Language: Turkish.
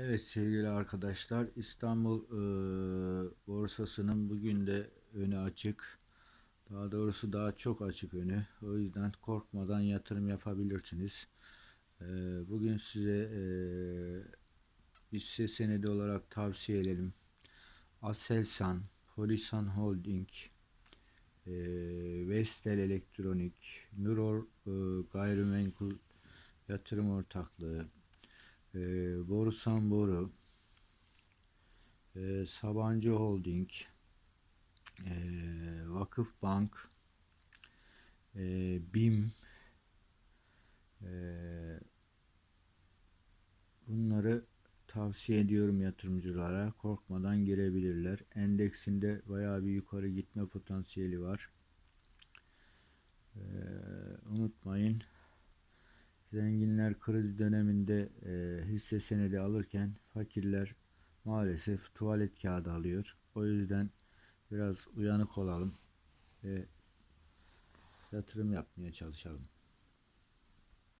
Evet sevgili arkadaşlar İstanbul e, borsasının bugün de önü açık. Daha doğrusu daha çok açık önü. O yüzden korkmadan yatırım yapabilirsiniz. E, bugün size e, hisse senedi olarak tavsiye edelim. Aselsan, Polisan Holding, e, Vestel Elektronik, Nuror e, Gayrimenkul Yatırım Ortaklığı, e, Borusan Boru, e, Sabancı Holding, e, Vakıf Bank, e, BİM, e, bunları tavsiye ediyorum yatırımcılara. Korkmadan girebilirler. Endeksinde bayağı bir yukarı gitme potansiyeli var. E, unutmayın. Zenginler kriz döneminde e, hisse senedi alırken fakirler maalesef tuvalet kağıdı alıyor. O yüzden biraz uyanık olalım ve yatırım yapmaya çalışalım.